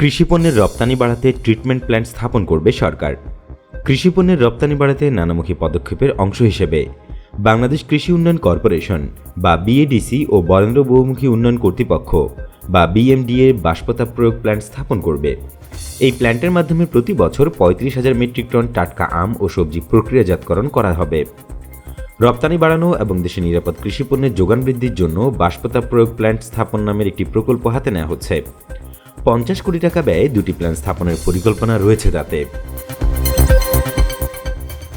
কৃষিপণ্যের রপ্তানি বাড়াতে treatment plant স্থাপন করবে সরকার। কৃষিপণ্যের রপ্তানি বাড়াতে নানামুখী পদক্ষেপের অংশ হিসেবে বাংলাদেশ কৃষি উন্নয়ন কর্পোরেশন বা বিএডিসি ও বরেন্দ্র বহুমুখী উন্নয়ন কর্তৃপক্ষ বা বিএমডিএ বাষ্পতাপ প্রয়োগ প্ল্যান্ট স্থাপন করবে। এই প্ল্যান্টের মাধ্যমে প্রতি বছর পঁয়ত্রিশ হাজার মেট্রিক টন টাটকা আম ও সবজি প্রক্রিয়াজাতকরণ করা হবে। রপ্তানি বাড়ানো এবং দেশে নিরাপদ কৃষিপণ্যের যোগান বৃদ্ধির জন্য বাষ্পতাপ প্রয়োগ প্ল্যান্ট স্থাপন নামের একটি প্রকল্প হাতে নেওয়া হচ্ছে। পঞ্চাশ কোটি টাকা ব্যয়ে দুটি প্ল্যান্ট স্থাপনের পরিকল্পনা রয়েছে তাতে।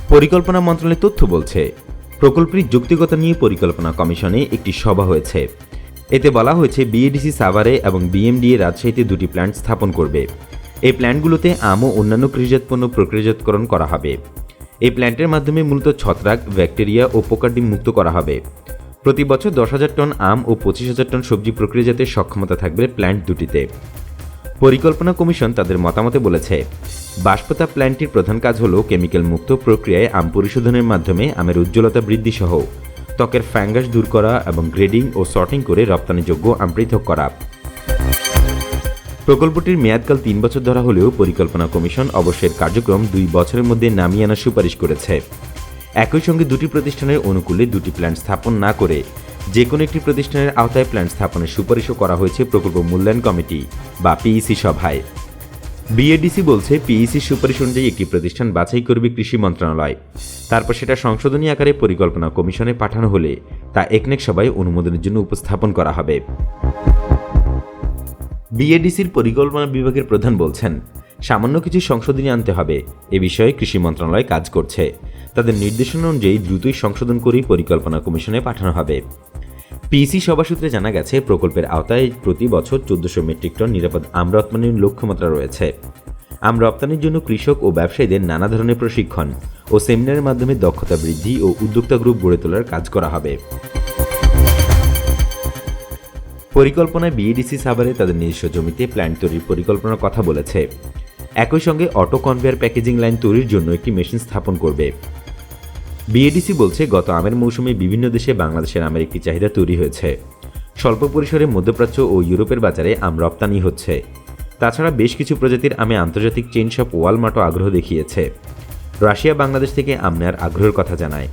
পরিকল্পনা মন্ত্রণালয়ের তথ্য বলছে প্রকল্পটির যৌক্তিকতা নিয়ে পরিকল্পনা কমিশনে একটি সভা হয়েছে। এতে বলা হয়েছে, বিএডিসি সাভারে এবং বিএমডিএ রাজশাহীতে দুটি প্ল্যান্ট স্থাপন করবে। এই প্ল্যান্টগুলোতে আম ও অন্যান্য কৃষিজাত পণ্য প্রক্রিয়াজাতকরণ করা হবে। এই প্ল্যান্টের মাধ্যমে মূলত ছত্রাক, ব্যাকটেরিয়া ও পোকার ডিম মুক্ত করা হবে। প্রতি বছর দশ হাজার টন আম ও পঁচিশ হাজার টন সবজি প্রক্রিয়াজাতের সক্ষমতা থাকবে প্ল্যান্ট দুটিতে। পরিকল্পনা কমিশন তাদের মতামতে বলেছে, বাষ্পতাপ প্ল্যান্টটির প্রধান কাজ হল কেমিক্যাল মুক্ত প্রক্রিয়ায় আম পরিশোধনের মাধ্যমে আমের উজ্জ্বলতা বৃদ্ধি সহ ত্বকের ফ্যাঙ্গাস দূর করা এবং গ্রেডিং ও সর্টিং করে রপ্তানিযোগ্য আম পৃথক করা। প্রকল্পটির মেয়াদকাল তিন বছর ধরা হলেও পরিকল্পনা কমিশন অবশ্যের কার্যক্রম দুই বছরের মধ্যে নামিয়ে আনার সুপারিশ করেছে। একই সঙ্গে দুটি প্রতিষ্ঠানের অনুকূলে দুটি প্ল্যান্ট স্থাপন না করে যে কোনো একটি প্রতিষ্ঠানের আওতায় প্ল্যান্ট স্থাপনের সুপারিশও করা হয়েছে প্রকল্প মূল্যায়ন কমিটি বা পিইসি সভায়। বিএডিসি বলছে পিইসির সুপারিশ অনুযায়ী একটি প্রতিষ্ঠান বাছাই করবে কৃষি মন্ত্রণালয়। তারপর সেটা সংশোধনী আকারে পরিকল্পনা কমিশনে পাঠানো হলে তা একনেক সভায় অনুমোদনের জন্য উপস্থাপন করা হবে। বিএডিসির পরিকল্পনা বিভাগের প্রধান বলছেন সামান্য কিছু সংশোধনী আনতে হবে। এ বিষয়ে কৃষি মন্ত্রণালয় কাজ করছে। তাদের নির্দেশনা অনুযায়ী দ্রুতই সংশোধন করেই পরিকল্পনা কমিশনে পাঠানো হবে। পিসি সভা সূত্রে জানা গেছে, প্রকল্পের আওতায় প্রতি বছর চোদ্দশো মেট্রিক টন নিরাপদ আম রপ্তানির লক্ষ্যমাত্রা রয়েছে। আম রপ্তানির জন্য কৃষক ও ব্যবসায়ীদের নানা ধরনের প্রশিক্ষণ ও সেমিনারের মাধ্যমে দক্ষতা বৃদ্ধি ও উদ্যোক্তা গ্রুপ গড়ে তোলার কাজ করা হবে। পরিকল্পনায় বিএডিসি সাভারে তাদের নিজস্ব জমিতে প্ল্যান্ট তৈরির পরিকল্পনার কথা বলেছে। একই সঙ্গে অটো কনভেয়ার প্যাকেজিং লাইন তৈরির জন্য একটি মেশিন স্থাপন করবে। বিএডিসি বলছে, গত আমের মৌসুমে বিভিন্ন দেশে বাংলাদেশের আমের একটি চাহিদা তৈরি হয়েছে। স্বল্প পরিসরে মধ্যপ্রাচ্য ও ইউরোপের বাজারে আম রপ্তানি হচ্ছে। তাছাড়া বেশ কিছু প্রজাতির আমে আন্তর্জাতিক চেইন শপ ওয়ালমার্টও আগ্রহ দেখিয়েছে। রাশিয়া বাংলাদেশ থেকে আম নেওয়ার আগ্রহের কথা জানায়।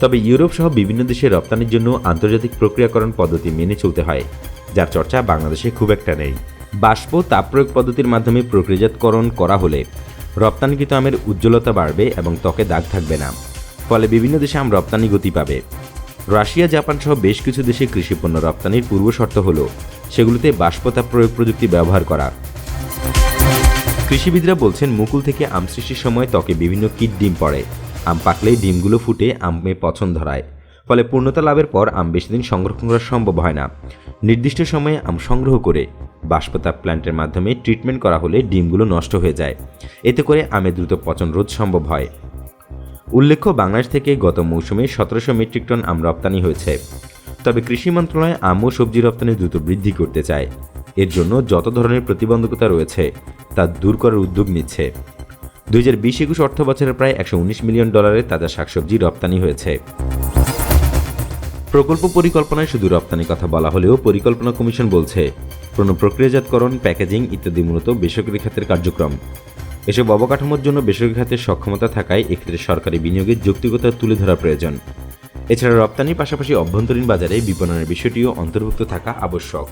তবে ইউরোপ সহ বিভিন্ন দেশে রপ্তানির জন্য আন্তর্জাতিক প্রক্রিয়াকরণ পদ্ধতি মেনে চলতে হয়, যার চর্চা বাংলাদেশে খুব একটা নেই। বাষ্প তাপ প্রয়োগ পদ্ধতির মাধ্যমে প্রক্রিয়াজাতকরণ করা হলে রপ্তানিকৃত আমের উজ্জ্বলতা বাড়বে এবং ত্বকে দাগ থাকবে না। ফলে বিভিন্ন দেশে আম রপ্তানি গতি পাবে। রাশিয়া, জাপান সহ বেশ কিছু দেশে কৃষিপণ্য রপ্তানির পূর্ব শর্ত হল সেগুলোতে বাষ্পতাপ প্রয়োগ প্রযুক্তি ব্যবহার করা। কৃষিবিদরা বলছেন, মুকুল থেকে আম সৃষ্টির সময় ত্বকে বিভিন্ন কীট ডিম পড়ে। আম পাকলেই ডিমগুলো ফুটে আমে পছন্দ ধরায় ফলে পূর্ণতা লাভের পর আম বেশি দিন সংরক্ষণ করা সম্ভব হয় না। নির্দিষ্ট সময়ে আম সংগ্রহ করে বাষ্পতাপ প্ল্যান্টের মাধ্যমে ট্রিটমেন্ট করা হলে ডিমগুলো নষ্ট হয়ে যায়। এতে করে আমে দ্রুত পচন রোধ সম্ভব হয়। উল্লেখ্য, বাংলাদেশ থেকে গত মৌসুমে সতেরোশো মেট্রিক টন আম রপ্তানি হয়েছে। তবে কৃষি মন্ত্রণালয় আম ও সবজি রপ্তানি দ্রুত বৃদ্ধি করতে চায়। এর জন্য যত ধরনের প্রতিবন্ধকতা রয়েছে, তা দূর করার উদ্যোগ নিচ্ছে। দুই হাজার বিশ একুশ অর্থ বছরে প্রায় একশো উনিশ মিলিয়ন ডলারের তাজা শাকসবজি রপ্তানি হয়েছে। প্রকল্প পরিকল্পনায় শুধু রপ্তানির কথা বলা হলেও পরিকল্পনা কমিশন বলছে, পণ্য প্রক্রিয়াজাতকরণ, প্যাকেজিং ইত্যাদি মূলত বেসরকারি খাতের কার্যক্রম। এসব অবকাঠামোর জন্য বেসরকারি খাতের সক্ষমতা থাকায় এক্ষেত্রে সরকারি বিনিয়োগের যৌক্তিকতা তুলে ধরা প্রয়োজন। এছাড়া রপ্তানির পাশাপাশি অভ্যন্তরীণ বাজারে বিপণনের বিষয়টিও অন্তর্ভুক্ত থাকা আবশ্যক।